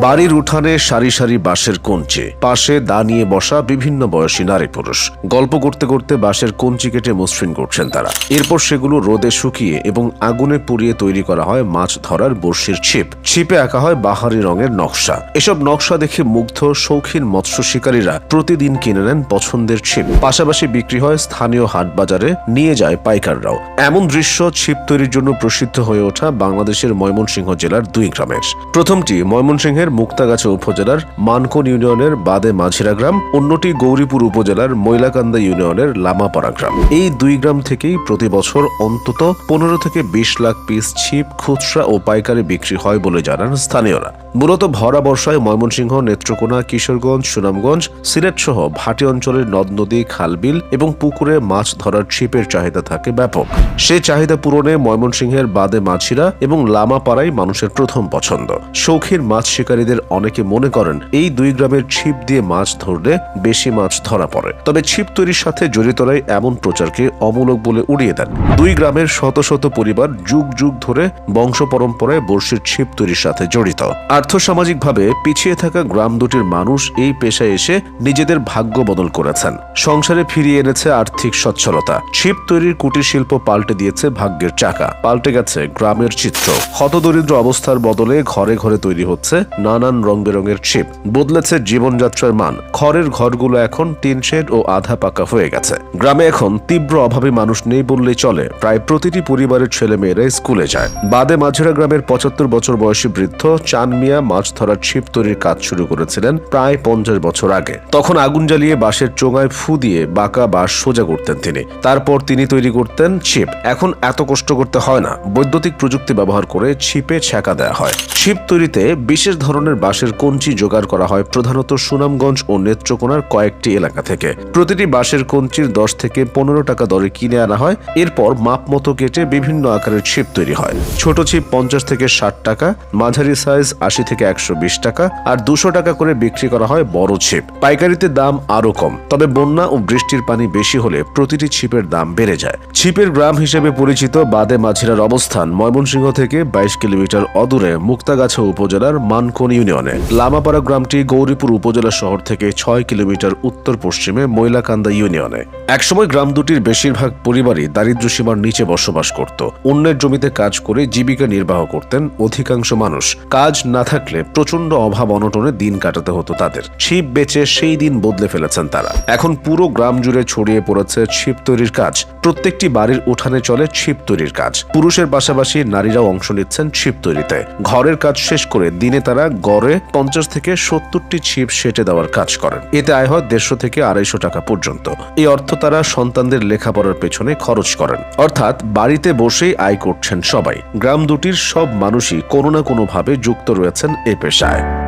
বাড়ির উঠানে সারি সারি বাঁশের কঞ্চে। পাশে দা নিয়ে বসা বিভিন্ন বয়সী নারী পুরুষ। গল্প করতে করতে বাঁশের কঞ্চি কেটে মসৃণ করছেন তারা। এরপর সেগুলো রোদে শুকিয়ে এবং আগুনে পুড়িয়ে তৈরি করা হয় মাছ ধরার বড়শির ছিপ। ছিপে আঁকা হয় বাহারি রঙের নকশা। এসব নকশা দেখে মুগ্ধ, শৌখিন মৎস্য শিকারীরা প্রতিদিন কিনে নেন পছন্দের ছিপ। পাশাপাশি বিক্রি হয় স্থানীয় হাট বাজারে নিয়ে যায় পাইকাররাও। এমন দৃশ্য ছিপ তৈরির জন্য প্রসিদ্ধ হয়ে ওঠা বাংলাদেশের ময়মনসিংহ জেলার দুই গ্রামের। প্রথমটি ময়মনসিংহের মুক্তাগাছা উপজেলার মানকন ইউনিয়নের বাদে মাঝিরা গ্রাম, অন্যটি গৌরীপুর উপজেলার মৈলাকান্দা ইউনিয়নের লামাপাড়া গ্রাম। এই দুই গ্রাম থেকেই প্রতি বছর অন্তত পনেরো থেকে বিশ লাখ পিস ছিপ, খুচরা ও পাইকারি বিক্রি হয় বলে জানান স্থানীয়রা। মূলত ভরা বর্ষায় ময়মনসিংহ, নেত্রকোনা, কিশোরগঞ্জ, সুনামগঞ্জ সিলেট সহ ভাটি অঞ্চলের নদ নদী, খালবিল এবং পুকুরে মাছ ধরার ছিপের চাহিদা থাকে ব্যাপক। সে চাহিদা পূরণে ময়মনসিংহের বাদে মাছিরা এবং লামাপাড়াই মানুষের প্রথম পছন্দ। শৌখিন মাছ শিকারীদের অনেকে মনে করেন এই দুই গ্রামের ছিপ দিয়ে মাছ ধরলে বেশি মাছ ধরা পড়ে। তবে ছিপ তৈরির সাথে জড়িতরাই এমন প্রচারকে অমূলক বলে উড়িয়ে দেন। দুই গ্রামের শত শত পরিবার যুগ যুগ ধরে বংশ পরম্পরায় বর্ষির ছিপ তৈরির সাথে জড়িত। আর্থসামাজিকভাবে পিছিয়ে থাকা গ্রাম দুটির মানুষ এই পেশায় এসে নিজেদের ভাগ্য বদল করেছেন। সংসারে ফিরিয়ে এনেছে আর্থিক সচ্ছলতা। ছিপ তৈরির কুটির শিল্প পাল্টে দিয়েছে ভাগ্যের চাকা। পাল্টে গেছে গ্রামের চিত্র। হতদরিদ্র অবস্থার বদলে ঘরে ঘরে তৈরি হচ্ছে নানান রং বেরঙের ছিপ। বদলেছে জীবনযাত্রার মান। খড়ের ঘরগুলো এখন টিন শেড ও আধা পাকা হয়ে গেছে। গ্রামে এখন তীব্র অভাবে মানুষ নেই বললেই চলে। প্রায় প্রতিটি পরিবারের ছেলে মেয়েরা স্কুলে যায়। বাদে মাঝেরা গ্রামের পঁচাত্তর বছর বয়সী বৃদ্ধ চান মিয়া মাছ ধরার ছিপ তৈরির কাজ শুরু করেছিলেন প্রায় পঞ্চাশ বছর আগে। তখন আগুন জ্বালিয়ে বাঁশের চোঙায় ফু দিয়ে বাঁকা বাঁশ সোজা করতেন তিনি। তারপর তিনি তৈরি করতেন ছিপ। এখন এত কষ্ট করতে হয় না। বৈদ্যুতিক প্রযুক্তি ব্যবহার করে ছিপে ছ্যাঁকা দেওয়া হয়। ছিপ তৈরিতে বিশেষ ধরনের বাঁশের কঞ্চি জোগাড় করা হয় প্রধানত সুনামগঞ্জ ও নেত্রকোনার কয়েকটি এলাকা থেকে। প্রতিটি বাঁশের কঞ্চির দশ থেকে পনেরো টাকা দরে কিনে আনা হয়। এরপর মাপ মতো কেটে বিভিন্ন আকারের ছিপ তৈরি হয়। ছোট ছিপ পঞ্চাশ থেকে ষাট টাকা, মাঝারি সাইজ আশি থেকে একশো বিশ টাকা আর দুশো টাকা করে বিক্রি করা হয় বড় ছিপ। পাইকারিতে দাম আরও কম, তবে বন্যা ও বৃষ্টির পানি বেশি হলে প্রতিটি ছিপের দাম বেড়ে যায়। ছিপের গ্রাম হিসেবে পরিচিত বাদে মাঝিরার অবস্থান ময়মনসিংহ থেকে বাইশ কিলোমিটার অদূরে মুক্তাগাছা উপজেলার মানকোন ইউনিয়নে লামাপাড়া গ্রামটি গৌরীপুর উপজেলা শহর থেকে ছয় কিলোমিটার উত্তর পশ্চিমে ময়লাকান্দা ইউনিয়নে। একসময় গ্রাম দুটির বেশিরভাগ পরিবারই দারিদ্র সীমার নিচে বসবাস করত। অন্যের জমিতে কাজ করে জীবিকা নির্বাহ করতেন অধিকাংশ মানুষ। কাজ না থাকলে প্রচণ্ড অভাব অনটনে দিন কাটাতে হতো তাদের। ছিপ বেচে সেই দিন বদলে ফেলেছেন তারা। এখন পুরো গ্রাম জুড়ে ছড়িয়ে পড়েছে ছিপ তৈরির কাজ। প্রত্যেকটি বাড়ির উঠানে চলে ছিপ তৈরির কাজ। পুরুষের পাশাপাশি নারীরাও অংশ নিচ্ছেন ছিপ তৈরিতে। ঘরের কাজ শেষ করে দিনে তারা গড়ে পঞ্চাশ থেকে সত্তরটি ছিপ সেটে দেওয়ার কাজ করেন। এতে আয় হয় দেড়শো থেকে আড়াইশো টাকা পর্যন্ত। এই অর্থ তারা সন্তানদের লেখাপড়ার পেছনে খরচ করেন। অর্থাৎ বাড়িতে বসেই আয় করছেন সবাই। গ্রাম দুটির সব মানুষই কোনো না কোনোভাবে যুক্ত রয়েছেন এ পেশায়।